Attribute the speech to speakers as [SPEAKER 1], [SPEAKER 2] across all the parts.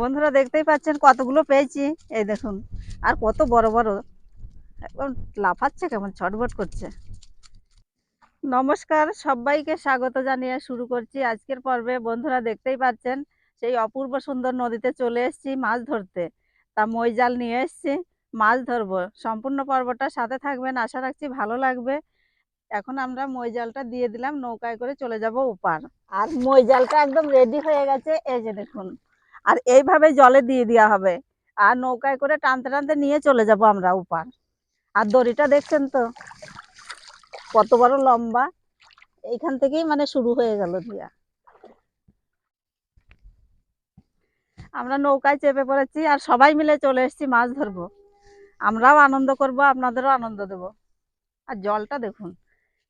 [SPEAKER 1] বন্ধুরা দেখতেই পাচ্ছেন কতগুলো পেয়েছি। এই দেখুন, আর কত বড় বড়। একদম লাফাচ্ছে, কেমন ছটবট করছে। নমস্কার, সবাইকে স্বাগত জানিয়ে শুরু করছি আজকের পর্বে। বন্ধুরা দেখতেই পাচ্ছেন, সেই অপূর্ব সুন্দর নদীতে চলে এসেছি মাছ ধরতে। তা মই জাল নিয়ে এসেছি, মাছ ধরবো। সম্পূর্ণ পর্বটা সাথে থাকবেন, আশা রাখছি ভালো লাগবে। এখন আমরা মই জালটা দিয়ে দিলাম, নৌকায় করে চলে যাব উপার আর মই জালটা একদম রেডি হয়ে গেছে, এই যে দেখুন। আর এইভাবে জলে দিয়ে দেওয়া হবে। আর নৌকায় করে টানতে টানতে নিয়ে চলে যাব আমরা উপার আর দড়িটা দেখছেন তো? কত বড় লম্বা। এইখান থেকেই মানে শুরু হয়ে গেল দিয়া। আমরা নৌকায় চেপে পড়েছি আর সবাই মিলে চলে এসেছি মাছ ধরবো। আমরাও আনন্দ করব, আপনাদেরও আনন্দ দেব। আর জলটা দেখুন,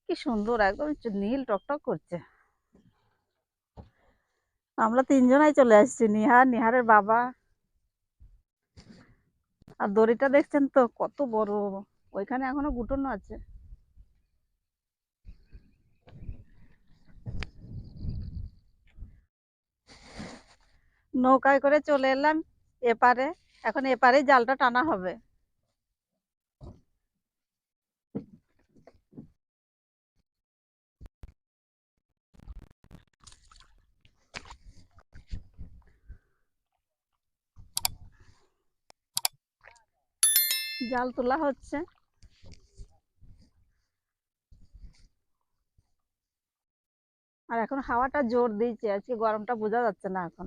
[SPEAKER 1] কি সুন্দর, একদম নীল টকটক করছে। আমরা তিনজনাই চলে আসছি, নিহার, নিহারের বাবা। আর দড়িটা দেখছেন তো, কত বড়। ওইখানে এখনও গুটোনো আছে। নৌকায় করে চলে এলাম, এপারে। এখন এপারে জালটা টানা হবে। জাল তোলা হচ্ছে। আর এখন হাওয়াটা জোর দিয়েছে, আজকে গরমটা বোঝা যাচ্ছে না এখন।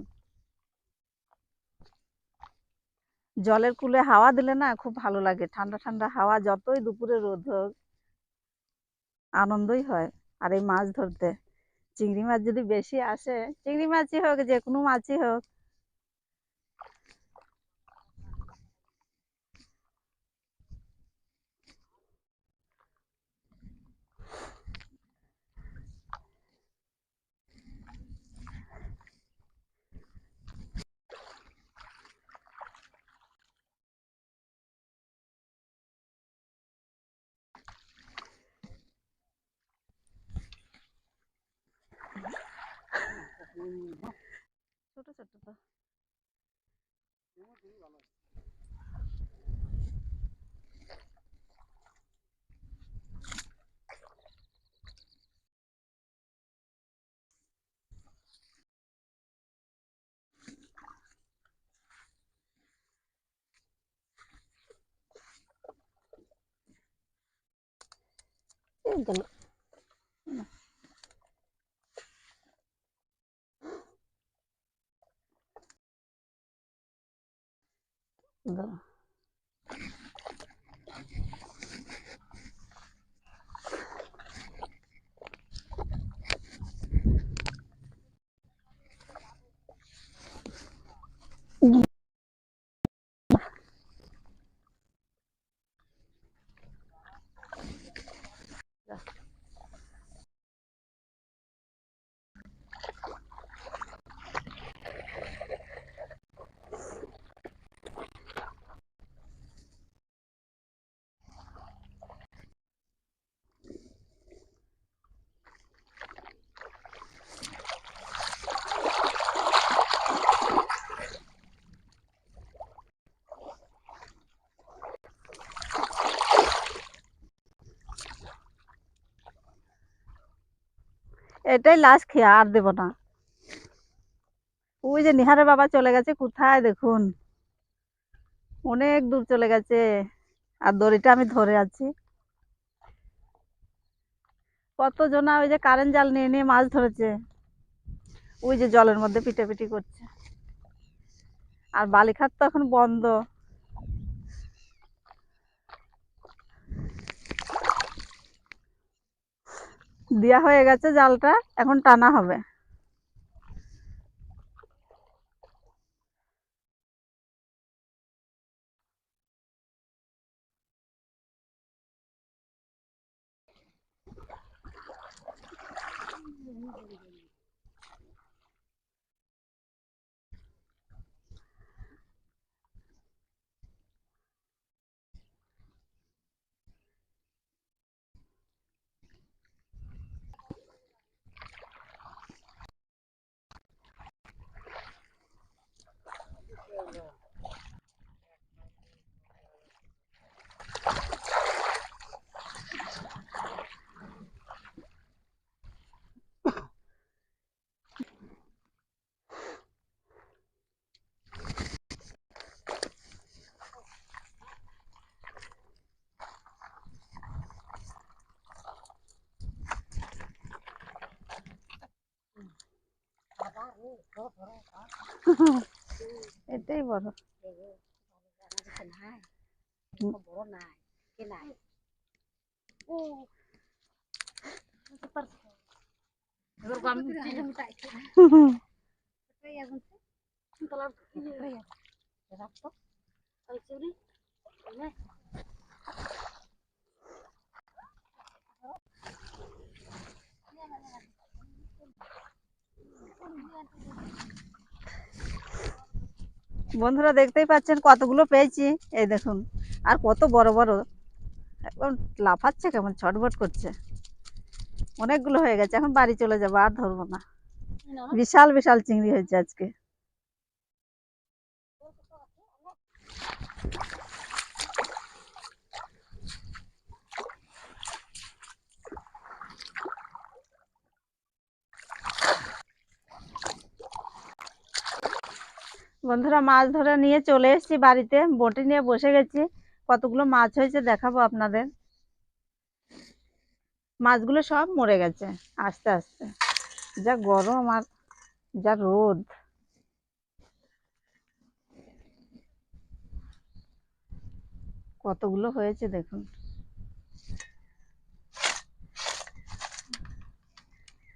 [SPEAKER 1] জলের কুলে হাওয়া দিলে না খুব ভালো লাগে। ঠান্ডা ঠান্ডা হাওয়া যতই দুপুরে রোদ হোক, আনন্দই হয়। আর এই মাছ ধরতে, চিংড়ি মাছ যদি বেশি আসে, চিংড়ি মাছই হোক, যে কোনো মাছই হোক ছোট ছোট তো এই গেল the এটাই লাস্ট খেয়া আর দেব না। ওই যে নিহারের বাবা চলে গেছে, কোথায় দেখুন? অনেক দূর চলে গেছে। আর দড়িটা আমি ধরে আছি। কতজনা ওই যে কারেন্ট জাল নিয়ে নিয়ে মাছ ধরেছে। ওই যে জলের মধ্যে পিটাপিটি করছে। আর বালিখাত তো এখন বন্ধ। দেওয়া হয়ে গেছে জালটা এখন টানা হবে Thank you. এটাই বড় হুম।
[SPEAKER 2] বড় নাই কে নাই ও এবার আমি চিকেন চাইছি এই এখন তলার রাখতো
[SPEAKER 1] বন্ধুরা দেখতেই পাচ্ছেন কতগুলো পেয়েছি। এই দেখুন আর কত বড় বড়। একদম লাফাচ্ছে কেমন ছটবট করছে। অনেকগুলো হয়ে গেছে এখন বাড়ি চলে যাব আর ধরবো না। বিশাল বিশাল চিংড়ি হয়েছে আজকে। বন্ধুরা মাছ ধরে নিয়ে চলে এসেছি বাড়িতে। বটি নিয়ে বসে গেছি। কতগুলো মাছ হয়েছে দেখাবো আপনাদের। মাছগুলো সব মরে গেছে, আস্তে আস্তে। যা গরম আর যা রোদ। কতগুলো হয়েছে দেখুন।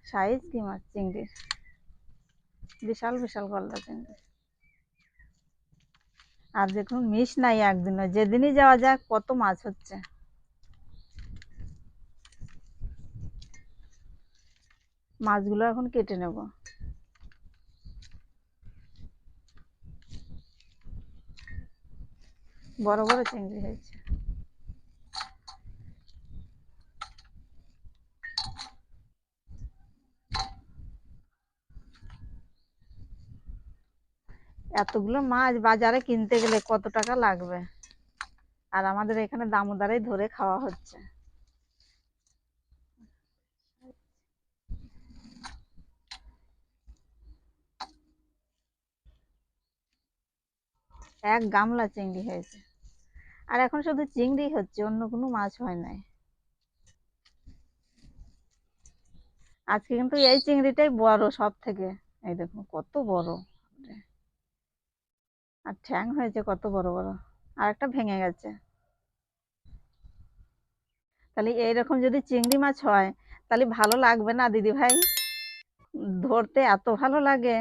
[SPEAKER 1] সাইজ কি মাছ চিংড়ির? বিশাল বিশাল গলদা চিংড়ি। আর দেখুন, মিস নাই একদিনও। যেদিনই যাওয়া যাক, কত মাছ হচ্ছে। মাছগুলো এখন কেটে নেব। বড় বড় চিংড়ি হয়েছে। এতগুলো মাছ বাজারে কিনতে গেলে কত টাকা লাগবে? আর আমাদের এখানে দামোদারেই ধরে খাওয়া হচ্ছে। এক গামলা চিংড়ি হয়েছে। আর এখন শুধু চিংড়ি হচ্ছে, অন্য কোনো মাছ হয় নাই। আজকে কিন্তু এই চিংড়িটাই বড় সব থেকে এই দেখুন, কত বড়। আর ঠ্যাং হয়েছে কত বড় বড়। আর একটা ভেঙে গেছে। তাহলে এইরকম যদি চিংড়ি মাছ হয়, তাহলে ভালো লাগবে না দিদি ভাই? ধরতে এত ভালো লাগে।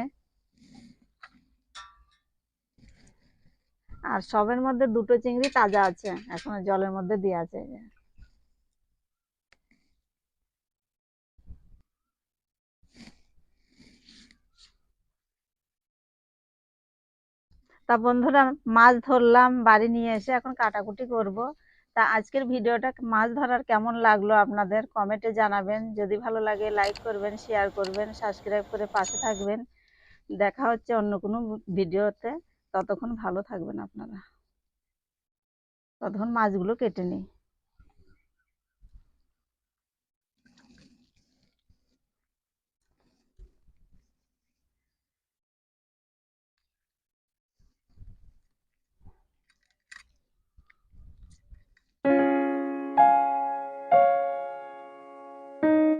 [SPEAKER 1] আর সবের মধ্যে দুটো চিংড়ি তাজা আছে, এখনও জলের মধ্যে দিয়ে আছে। তা বন্ধুরা, মাছ ধরলাম, বাড়ি নিয়ে এসে এখন কাটাকুটি করব। তা আজকের ভিডিওটা মাছ ধরার কেমন লাগল আপনাদের? কমেন্টে জানাবেন। যদি ভালো লাগে লাইক করবেন শেয়ার করবেন সাবস্ক্রাইব করে পাশে থাকবেন। দেখা হচ্ছে অন্য কোনো ভিডিওতে। ততক্ষণ ভালো থাকবেন আপনারা। ততক্ষণ মাছগুলো কেটে নিই।